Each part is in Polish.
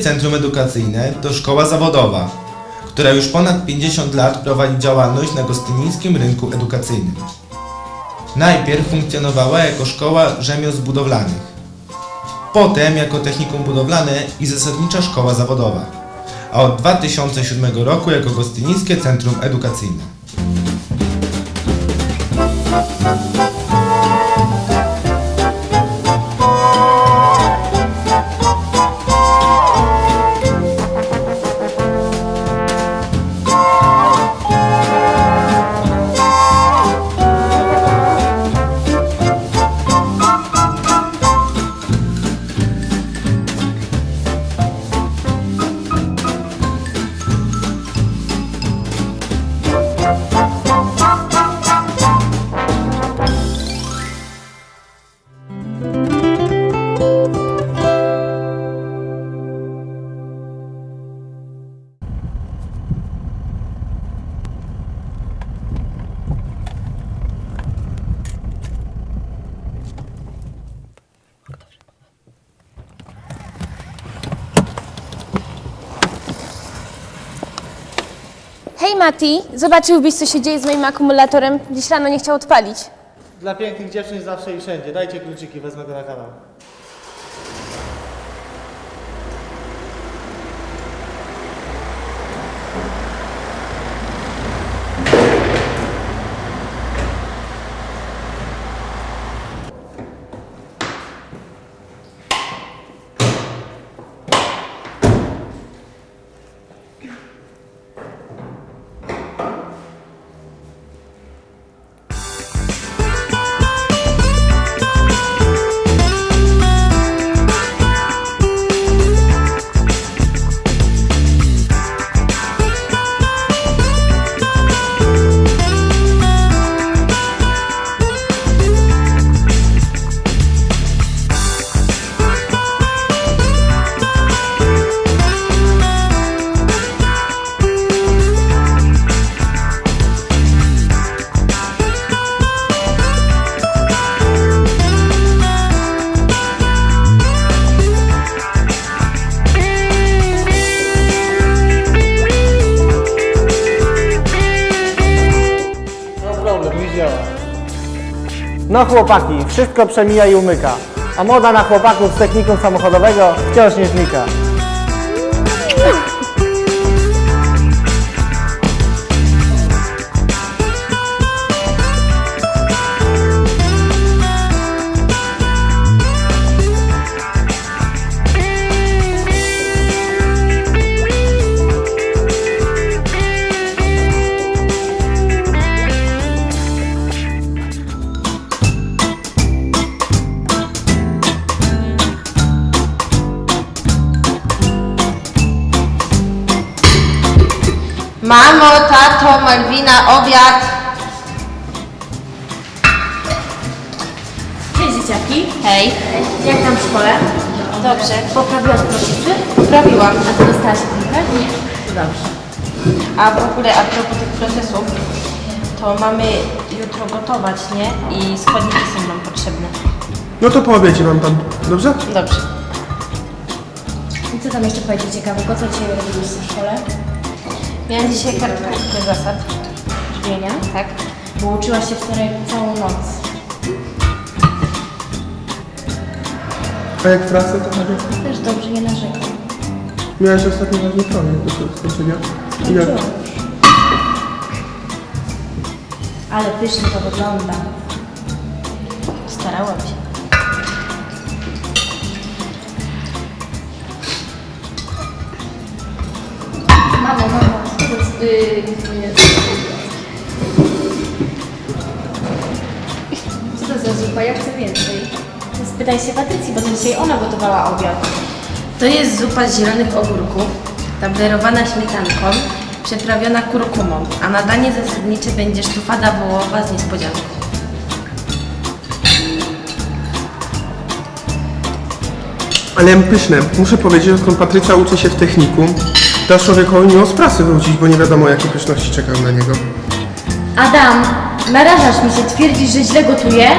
Centrum Edukacyjne to szkoła zawodowa, która już ponad 50 lat prowadzi działalność na gostynińskim rynku edukacyjnym. Najpierw funkcjonowała jako szkoła rzemiosł budowlanych, potem jako technikum budowlane i zasadnicza szkoła zawodowa, a od 2007 roku jako gostynińskie centrum edukacyjne. Hej Mati, zobaczyłbyś co się dzieje z moim akumulatorem? Dziś rano nie chciał odpalić. Dla pięknych dziewczyn zawsze i wszędzie. Dajcie kluczyki, wezmę go na kanał. No chłopaki, wszystko przemija i umyka. A moda na chłopaków z techniką samochodowego wciąż nie znika. Malwina, obiad. Cześć dzieciaki. Hej. Jak tam w szkole? Dobrze. Poprawiłaś procesy? Poprawiłam. A ty dostałaś? Nie. Dobrze. A w ogóle a propos tych procesów, to mamy jutro gotować, nie? I składniki są nam potrzebne. No to po obiedzie mam pan, dobrze? Dobrze. I co tam jeszcze powiedzieć ciekawego? Co dzisiaj robiliście w szkole? Miałam dzisiaj kartkówkę zasad. Tak. Bo uczyłaś się wczoraj całą noc. A jak pracę to tak? Też dobrze, nie narzekam. Miałeś ostatnio ważny projekt do skończenia. I jak? Ale pysznie to wygląda. Starałam się. Mamo, mamo, yy, Co to za zupa? Ja chcę więcej. Spytaj się Patrycji, bo to dzisiaj ona gotowała obiad. To jest zupa z zielonych ogórków, tablerowana śmietanką, przyprawiona kurkumą, a na danie zasadnicze będzie sztufada wołowa z niespodzianką. Ale pyszne. Muszę powiedzieć, że skąd Patrycja uczy się w technikum, to aż człowiekowi miło z pracy wrócić, bo nie wiadomo jakie pyszności czekają na niego. Adam, narażasz mi się, twierdzisz, że źle gotuję?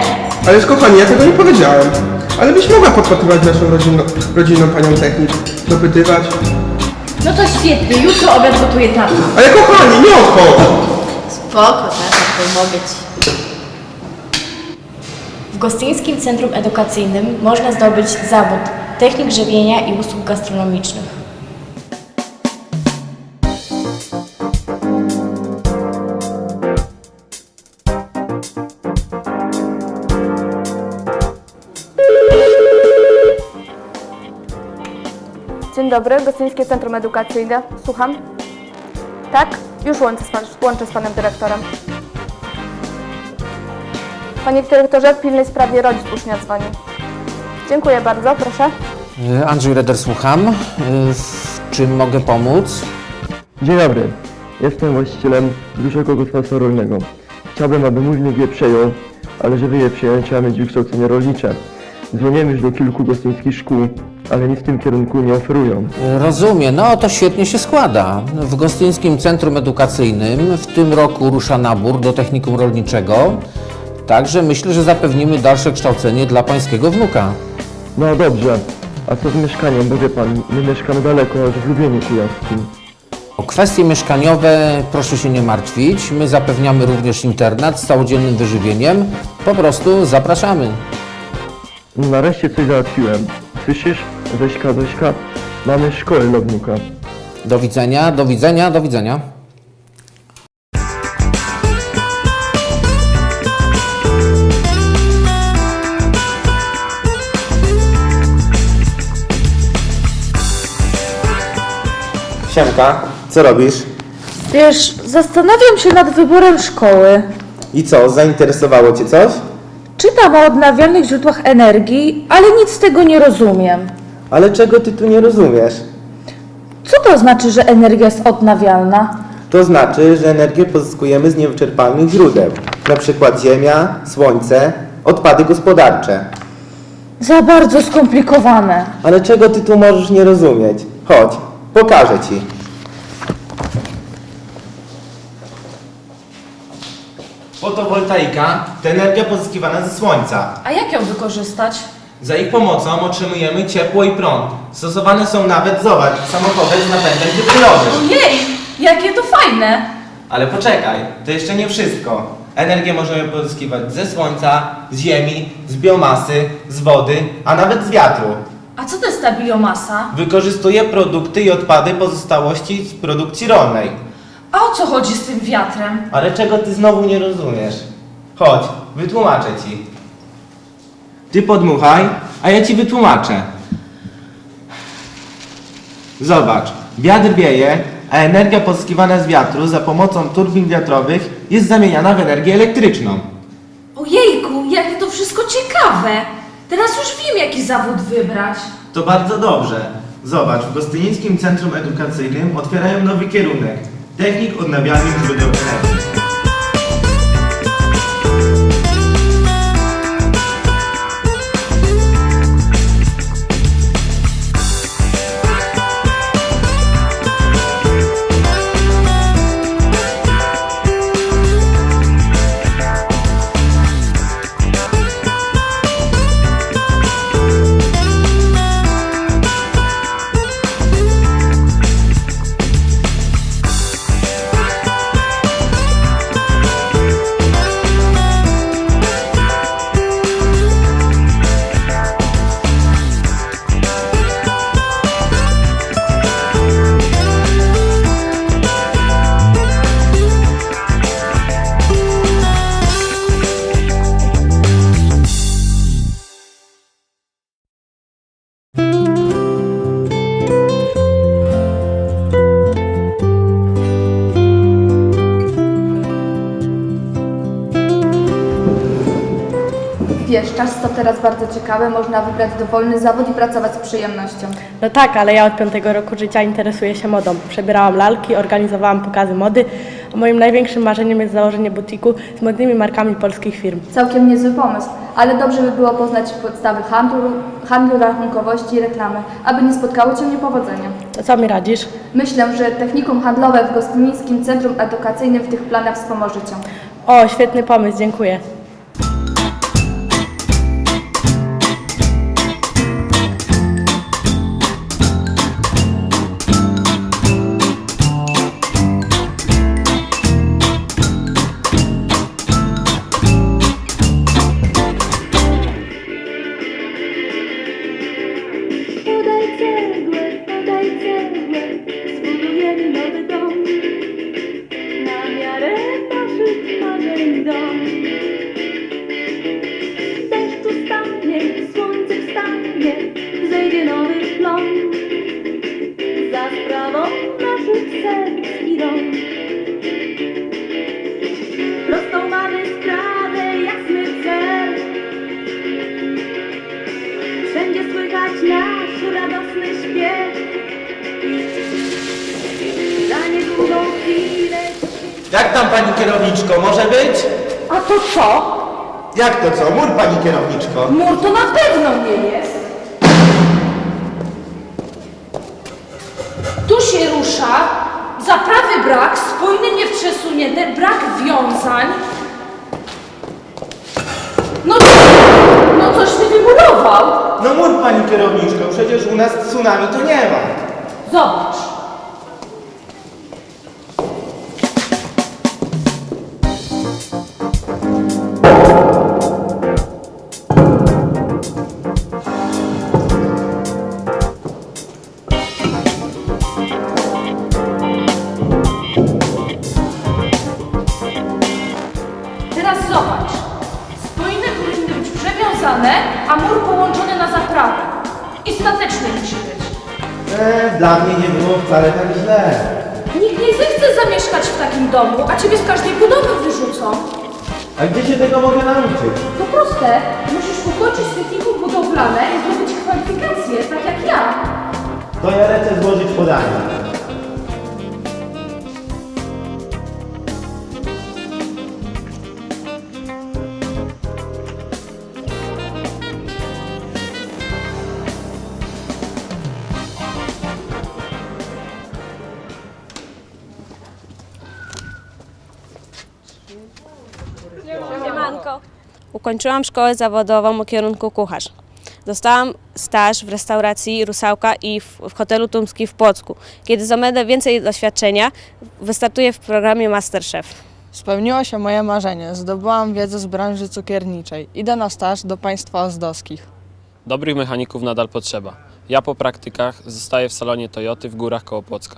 Ależ kochani, ja tego nie powiedziałem. Ale byś mogła podpatrywać naszą rodzinną, rodzinną panią technik, dopytywać. No to świetnie, jutro obiad gotuje tata. Ale kochani, nie odchodź! Spoko, tata, pomogę ci. W Gostyńskim Centrum Edukacyjnym można zdobyć zawód technik żywienia i usług gastronomicznych. Dobry, Gostyńskie Centrum Edukacyjne. Słucham? Tak? Już łączę z, pan, łączę z panem dyrektorem. Panie dyrektorze, w pilnej sprawie rodzic ucznia dzwoni. Dziękuję bardzo, proszę. E, Andrzej Reder, słucham. E, W czym mogę pomóc? Dzień dobry. Jestem właścicielem dużego gospodarstwa rolnego. Chciałbym, aby mój wnuk je przejął, ale żeby je przejąć, trzeba mieć wykształcenie rolnicze. Dzwoniłem już do kilku gostyńskich szkół, ale nic w tym kierunku nie oferują. Rozumiem, no to świetnie się składa. W Gostyńskim Centrum Edukacyjnym w tym roku rusza nabór do technikum rolniczego, także myślę, że zapewnimy dalsze kształcenie dla pańskiego wnuka. No dobrze. A co z mieszkaniem? Bo wie pan, my mieszkamy daleko, aż w Lubieniu Kujawskim. O kwestie mieszkaniowe proszę się nie martwić. My zapewniamy również internat z całodziennym wyżywieniem. Po prostu zapraszamy. Nareszcie coś załatwiłem. Słyszysz? Zośka, Zośka, mamy szkołę dla wnuka. Do widzenia, do widzenia, do widzenia. Siemka, co robisz? Wiesz, zastanawiam się nad wyborem szkoły. I co, zainteresowało Cię coś? Czytam o odnawialnych źródłach energii, ale nic z tego nie rozumiem. Ale czego Ty tu nie rozumiesz? Co to znaczy, że energia jest odnawialna? To znaczy, że energię pozyskujemy z niewyczerpalnych źródeł, na przykład ziemia, słońce, odpady gospodarcze. Za bardzo skomplikowane. Ale czego ty tu możesz nie rozumieć? Chodź, pokażę ci. Fotowoltaika to energia pozyskiwana ze słońca. A jak ją wykorzystać? Za ich pomocą otrzymujemy ciepło i prąd. Stosowane są nawet, zobacz, samochody z napędem hybrydowym. Ojej, jakie to fajne! Ale poczekaj, to jeszcze nie wszystko. Energię możemy pozyskiwać ze słońca, z ziemi, z biomasy, z wody, a nawet z wiatru. A co to jest ta biomasa? Wykorzystuje produkty i odpady pozostałości z produkcji rolnej. A o co chodzi z tym wiatrem? Ale czego ty znowu nie rozumiesz? Chodź, wytłumaczę ci. Ty podmuchaj, a ja ci wytłumaczę. Zobacz, wiatr wieje, a energia pozyskiwana z wiatru za pomocą turbin wiatrowych jest zamieniana w energię elektryczną. Ojejku, jakie to wszystko ciekawe! Teraz już wiem, jaki zawód wybrać. To bardzo dobrze. Zobacz, w Gostynickim Centrum Edukacyjnym otwierają nowy kierunek. Technik odnawialnych źródeł energii. Teraz bardzo ciekawy, można wybrać dowolny zawód i pracować z przyjemnością. No tak, ale ja od piątego roku życia interesuję się modą. Przebierałam lalki, organizowałam pokazy mody, a moim największym marzeniem jest założenie butiku z modnymi markami polskich firm. Całkiem niezły pomysł, ale dobrze by było poznać podstawy handlu, handlu rachunkowości i reklamy, aby nie spotkało Cię niepowodzenia. To co mi radzisz? Myślę, że technikum handlowe w Gostynińskim Centrum Edukacyjnym w tych planach wspomoże Cię. O, świetny pomysł, dziękuję. Jak tam pani kierowniczko, może być? A to co? Jak to co? Mur pani kierowniczko. Mur to na pewno nie jest. Tu się rusza, zaprawy brak, spójny nieprzesunięte, brak wiązań. No, no coś ty wybudował. No mur pani kierowniczko, przecież u nas tsunami to nie ma. Zobacz. A mur połączony na zaprawę. I stateczny musi być. E, dla mnie nie było wcale tak źle. Nikt nie zechce zamieszkać w takim domu, a ciebie z każdej budowy wyrzucą. A gdzie się tego mogę nauczyć? To proste. Musisz ukończyć technikum budowlane i zdobyć kwalifikacje, tak jak ja. To ja lecę złożyć podanie. Ukończyłam szkołę zawodową o kierunku kucharz. Dostałam staż w restauracji Rusałka i w, w hotelu Tumski w Płocku. Kiedy zdobędę więcej doświadczenia, wystartuję w programie Masterchef. Spełniło się moje marzenie. Zdobyłam wiedzę z branży cukierniczej. Idę na staż do państwa ozdowskich. Dobrych mechaników nadal potrzeba. Ja po praktykach zostaję w salonie Toyoty w górach koło Płocka.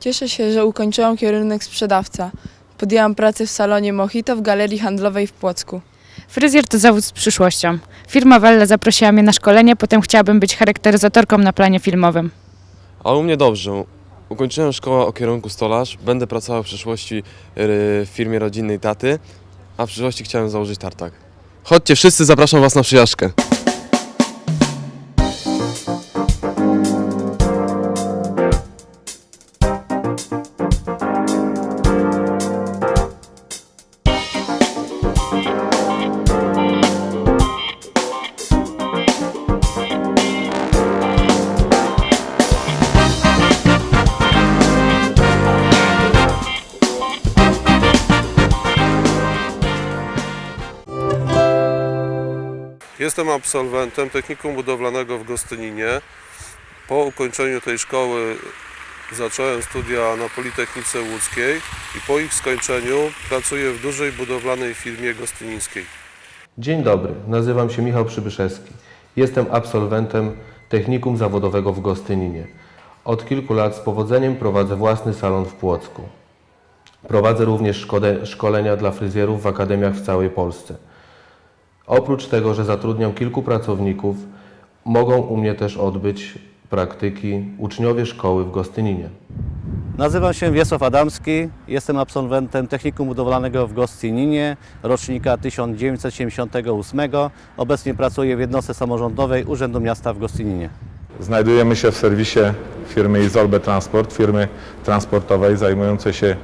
Cieszę się, że ukończyłam kierunek sprzedawca. Podjęłam pracę w salonie Mojito w galerii handlowej w Płocku. Fryzjer to zawód z przyszłością. Firma Welle zaprosiła mnie na szkolenie, potem chciałabym być charakteryzatorką na planie filmowym. A u mnie dobrze. Ukończyłem szkołę o kierunku stolarz, będę pracował w przyszłości yy, w firmie rodzinnej taty, a w przyszłości chciałem założyć tartak. Chodźcie wszyscy, zapraszam was na przyjażdżkę. Jestem absolwentem technikum budowlanego w Gostyninie. Po ukończeniu tej szkoły zacząłem studia na Politechnice Łódzkiej i po ich skończeniu pracuję w dużej budowlanej firmie gostynińskiej. Dzień dobry, nazywam się Michał Przybyszewski. Jestem absolwentem Technikum Zawodowego w Gostyninie. Od kilku lat z powodzeniem prowadzę własny salon w Płocku. Prowadzę również szkole, szkolenia dla fryzjerów w akademiach w całej Polsce. Oprócz tego, że zatrudniam kilku pracowników, mogą u mnie też odbyć praktyki uczniowie szkoły w Gostyninie. Nazywam się Wiesław Adamski, jestem absolwentem Technikum Budowlanego w Gostyninie, rocznika 1978. Obecnie pracuję w jednostce samorządowej Urzędu Miasta w Gostyninie. Znajdujemy się w serwisie firmy Izolbe Transport, firmy transportowej zajmującej się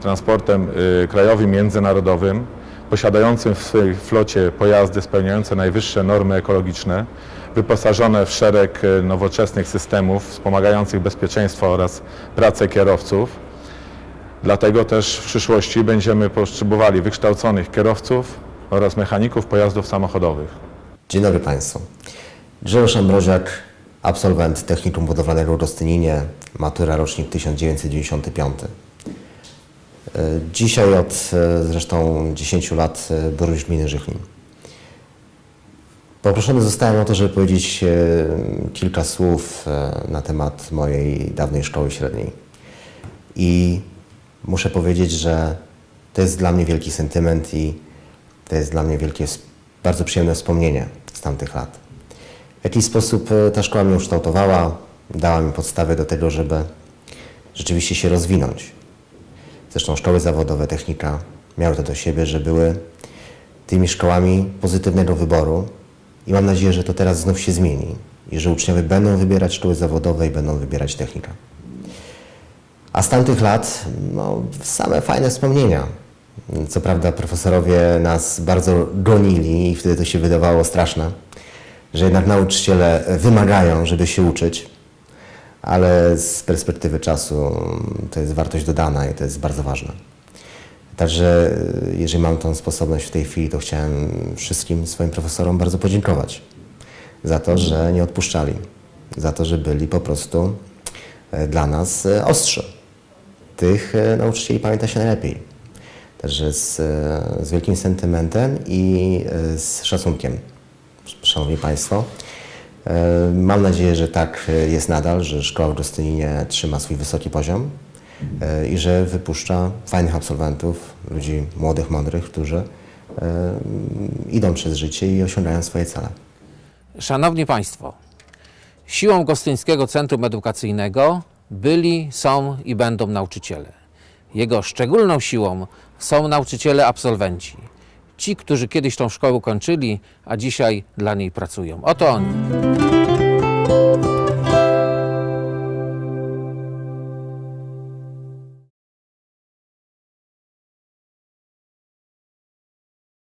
transportem y, krajowym, międzynarodowym, posiadającym w swojej flocie pojazdy spełniające najwyższe normy ekologiczne, wyposażone w szereg y, nowoczesnych systemów wspomagających bezpieczeństwo oraz pracę kierowców. Dlatego też w przyszłości będziemy potrzebowali wykształconych kierowców oraz mechaników pojazdów samochodowych. Dzień dobry Państwu. Grzegorz Ambroziak, absolwent Technikum Budowlanego w Gostyninie, matura rocznik 1995. E, Dzisiaj od e, zresztą 10 lat e, burmistrz gminy Żychlin. Poproszony zostałem o to, żeby powiedzieć kilka słów na temat mojej dawnej szkoły średniej. I muszę powiedzieć, że to jest dla mnie wielki sentyment i to jest dla mnie wielkie, bardzo przyjemne wspomnienie z tamtych lat. W jakiś sposób ta szkoła mnie ukształtowała, dała mi podstawy do tego, żeby rzeczywiście się rozwinąć. Zresztą szkoły zawodowe, technika miały to do siebie, że były tymi szkołami pozytywnego wyboru i mam nadzieję, że to teraz znów się zmieni. i że uczniowie będą wybierać szkoły zawodowe i będą wybierać technika. A z tamtych lat no, same fajne wspomnienia. Co prawda profesorowie nas bardzo gonili i wtedy to się wydawało straszne, że jednak nauczyciele wymagają, żeby się uczyć, ale z perspektywy czasu to jest wartość dodana i to jest bardzo ważne. Także y, jeżeli mam tą sposobność w tej chwili, to chciałem wszystkim swoim profesorom bardzo podziękować za to, że nie odpuszczali, za to, że byli po prostu e, dla nas e, ostrzy. Tych e, nauczycieli pamięta się najlepiej. Także z, z wielkim sentymentem i z szacunkiem, Szanowni Państwo. E, Mam nadzieję, że tak e, jest nadal, że szkoła w Gostyninie trzyma swój wysoki poziom e, i że wypuszcza fajnych absolwentów, ludzi młodych, mądrych, którzy idą przez życie i osiągają swoje cele. Szanowni Państwo, siłą Gostyńskiego Centrum Edukacyjnego byli, są i będą nauczyciele. Jego szczególną siłą są nauczyciele absolwenci. Ci, którzy kiedyś tą szkołę kończyli, a dzisiaj dla niej pracują. Oto oni.